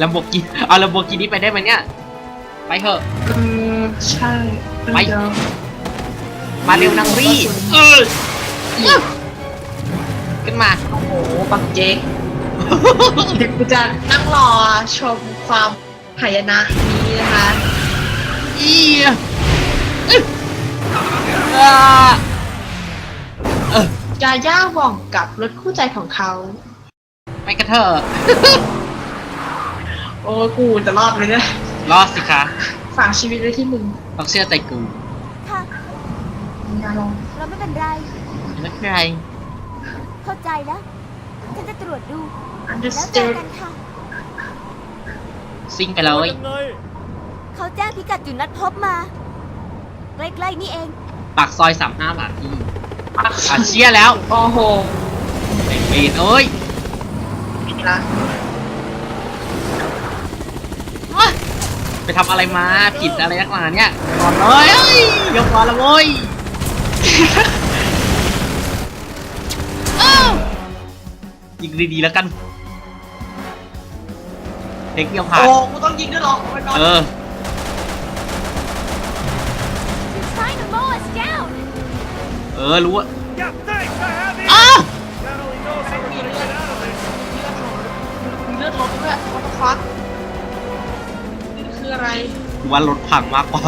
ลัมโบกิเอาลัมโบกินี่ไปได้ไหมเนี่ย ไปเถอะเออใช่ไป เดี๋ยวมาเร็วนางรี่เออขึ้นมา โอ้โหบักเจ๊กเดี๋ยวกูจะนั่งรอชมความหายนะนี้นะคะ อีเอ้ยอ่าเออยาย่าหว่องกับรถคู่ใจของเขา ไปกันเถอะ โอ้กูจะรอดไหมเนี่ยรอดสิคะฝากชีวิตไว้ที่มึงต้องเชื่อใจกูค่ะอย่าลองเราไม่เป็นไร ไม่เป็นไรเข้าใจแล้วฉันจะตรวจดู อันเดอร์แล้สวเตเจอทกันค่ะ ซิ่งไปเลยเขาแจ้งพิกัดจุดนัดพบมา ใกล้ๆนี่เอง ปากซอยสามห้าบาทที่อาเชียแล้วโอ้โหไอ้เบนเอ้ย นะ ไปทำอะไรมาผิดอะไรนักหนาเนี่ยก่อนเลยเอ้ยยกก่อนละโว้ยอ้าวยิงดีๆแล้วกันเทคเดียวผ่านโอ้กูต้องยิงด้วยเหรอโอ้ยนอนเออ trying to mow us down เออรู้ว่า Yeah, thanks, I have it. อ้าว God only knows how we're gonna get out of this. มีเลือดลดด้วยวัตฟักนี่ คืออะไรกูว่ารถพังมากกว่า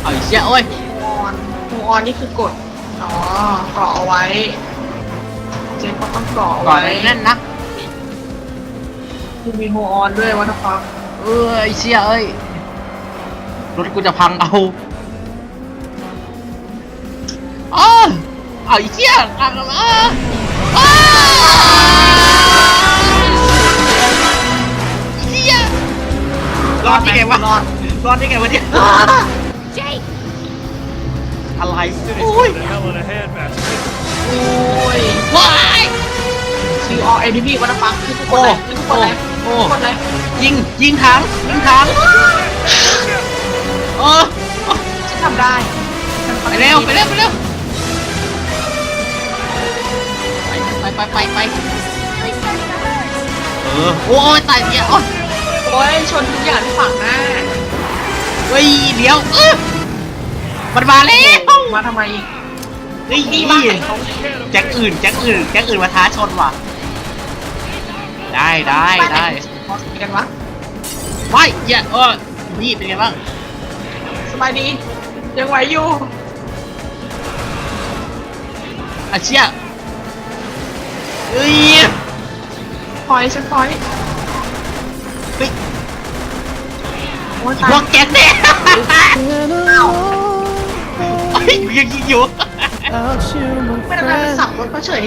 เอาอีกเชี่ยโอ้ยโฮออนโฮออนนี่คือกด อ๋อเกาะเอาไว้ เจ๊ก็ต้องเกาะเอาก่อนไว้ไอ้นั่นนะคือมีโฮออนด้วยวัตฟักเออไอ้เชี่ยเอ้ยรถกูจะพังเอาอ้าวเอาอีกเชี่ยพังแล้วอ้าว รอดได้ไงวะ รอด รอดได้ไงวะเนี่ย Jake อะไร City's โอ้ย got a hell of a handbasket. โอ้ยว้ายคือออเอดีพีวัตฟักคือทุกคนเลยคือทุกคนเลยโอ้ทุกคนเลยยิง ยิงถังยิงถังเออฉันทำได้ฉันไปเร็ว ไปเร็ว ไปเร็ว ไปไปไปไป really starting to hurt เออ โอ้ยตายเนี่ยโอ้ย โอ้ยชนทุกอย่างที่ฝั่งหน้าเฮ้ยเดี๋ยวเออมันมาแล้วมาทำไมอีกเฮ้ยนี่นี่บ้านไหนเขาแจ็คอื่นแจ็คอื่นแจ็คอื่นมาท้าชนว่ะ ได้ได้บ้านหนได้เขาสกันวะไม่เหี้ยเออนี่เป็นไงบ้างสบายดียังไหวอยู่อาเชี่ยเฮ้ยพอยฉันพอย เฮ้ยโอ้ยพตายวกแกเนี่ยเฮ้ยยังยิงอยู่ Out you, my ไม่ได้ไปสับ friend, รถเขาเฉย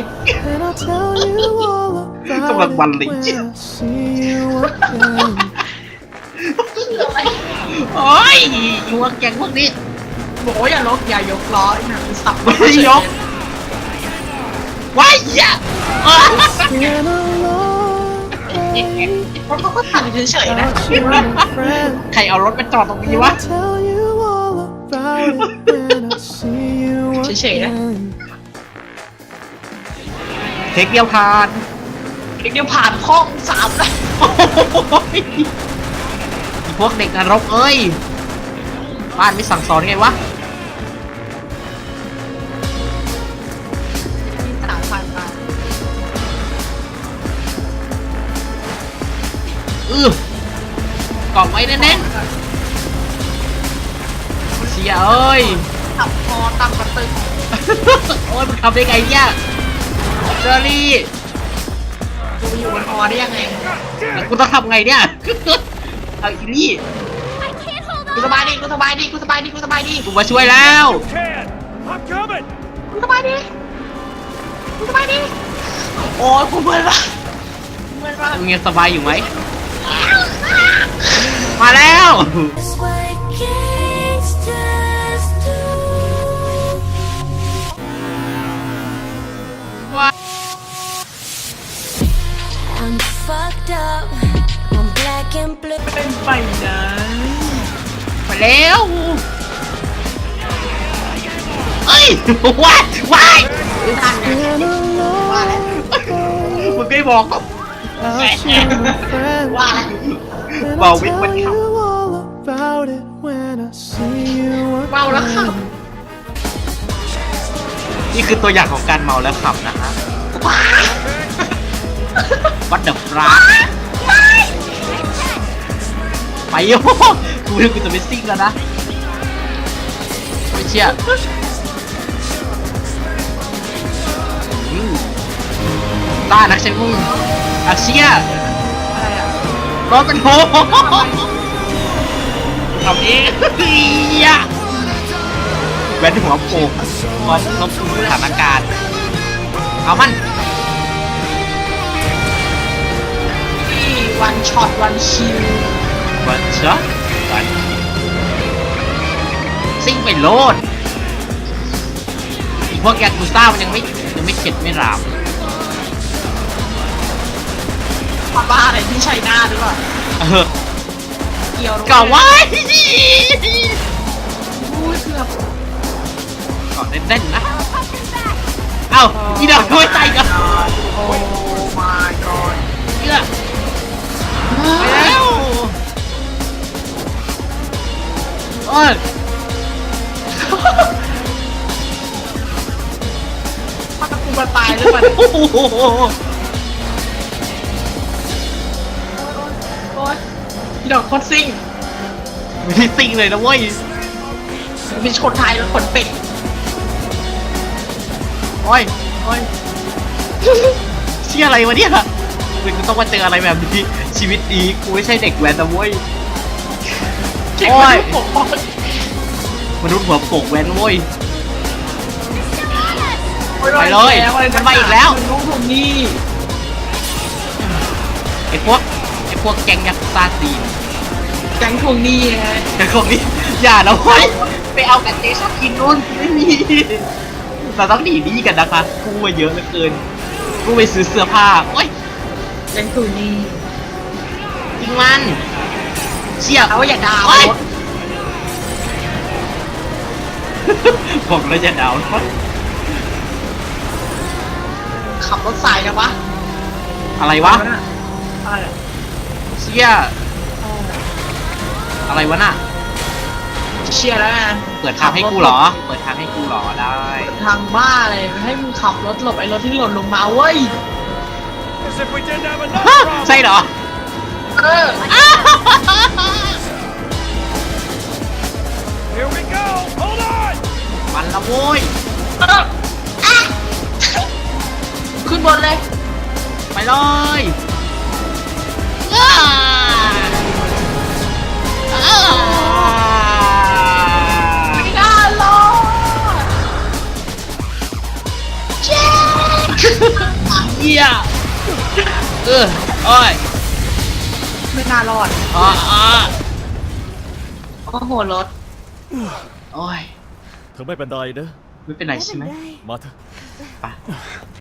and I'll tell you all about กำลัง it วันเลย when I see you again. โอ้ยอยู่กับแกงพวกนี้บอกว่าอย่าลกอย่ายกล้ออย่าไปสับรถไม่เขาเฉยยกว้ายอย่าเออ Been a long day เพราะเขาก็สั่งเฉยๆนะ without you, my friend. ใครเอารถไปจอดตรงนี้ And วะ I'll tell you all about it when I see you เฉยๆนะ again. เทคเดียวผ่านเด็กเดียวผ่านห้องสามเลยโอ้ยอีพวกเด็กนรกเอ้ย บ้านไม่สั่งสอนไงวะ ออกล่องไว้แน่นๆเสียเอ้ยตับคอตับกระตึงโอ้ยมันทำได้ไงเนี่ยเจอรี่กูอยู่บนคอได้ยังไงแล้วกูต้องทำไงเนี่ยเอาอีนี่ I can't hold กู on สบายดีกูสบายดีกูสบายดีกูสบายดีกูมาช่วยแล้ว Can! I'm coming! กูสบายดีกูสบายดีโอ้ยกูเมื่อยละเมื่อยละมึงยังสบายอยู่ไหม มาแล้ว That's what gangsters do ว้า I'm fucked up I'm black and blue เป็นไปนะไปแล้วเอ้ยว้ายว้ายไม่ทันนะ Been a long ว่าแล้ว day มึงไม่บอกก็ ว out to my friends. ว่า And Well, I'll we- tell we- you all about it when I see you เมาแล้วขับ again. นี่คือตัวอย่างของการเมาแล้วขับนะฮะว้ายวัดเดอะฟราไปโอ้โหกูนึกกูจะไปซิ่งแล้วนะไม่เชื่ออืมต้านักใช้มึง อาเชียอะไรอะรถเป็นโหทำเองเฮียแว้นหัวโปกพร้อมควบสถานการณ์ เอามันวันช็อตวันชิลวันเชอะวันซิ่งไปโลดอีพวกยากุซ่ามันยังไม่ยังไม่เข็ดไม่ราม พาบ้าอะไรที่ชัยนาทหรือเปล่าเออเกี่ยวด้วยก่อไว้อุ้ยเกือบก่อนเล่นๆนะเอ้าอีดอกไม่ใจกันโอ้ my god เชื่อไปแล้วโอ้ยถ้ากูมาตายหรือเปล่า ดอกโคตรซิ่งไม่ได้ซิงเลยนะเว้ยมีชนท้ายแล้วขนเป็ดโอ้ยโอ้ยเชี่ยอะไรวะเนี่ยมึงต้องมาเจออะไรแบบนี้ชีวิตดีกูไม่ใช่เด็กแว้นนะเว้ยเก่งโอ้มายกผมบอกมนุษย์หัวโปกแว้นเว้ยโอ้ไปเลยแล้วมันมาอีกแล้วมึงรู้ผมนี่ไอ้พวกไอ้ พวกแก๊งยักษ์ซาซีนแก๊งทวงหนี้ฮะแต่ของนี้อย่านะเว้ยไปเอากันเตชอบกินนู่นไม่มีเราต้องหนีหนี้กันนะคะกู้มาเยอะเหลือเกินกู้ไปซื้อเสื้อผ้าโอ้ยแก๊งทวงหนี้จริงมันเชี่ยเอาอย่าด่าโอ๊ยรถบอกแล้วจะดาวน์รถขับรถสายนะวะ อะไรวะอะไรอะ เชี่ยอะไรวะน่ะเชียร์แล้วไงเปิดทางให้กูเหรอ เปิดทางให้กูเหรอได้ทางบ้าเลยให้มึงขับรถหลบไอ้รถที่หล่นลงมาเว้ย As if we didn't have enough ฮะ problems. ใช่เหรอเออ Here we go. Hold on. มันละโว้ยเอออะขึ้นบนเลย ไปเลย เหี้ยเออโอ้ยไม่น่ารอดอ่าอ่าโอ้โหรถโอ้ยเธอไม่เป็นไรนะไม่เป็นไรใช่ไหมไม่เป็นไรมาเถอะไป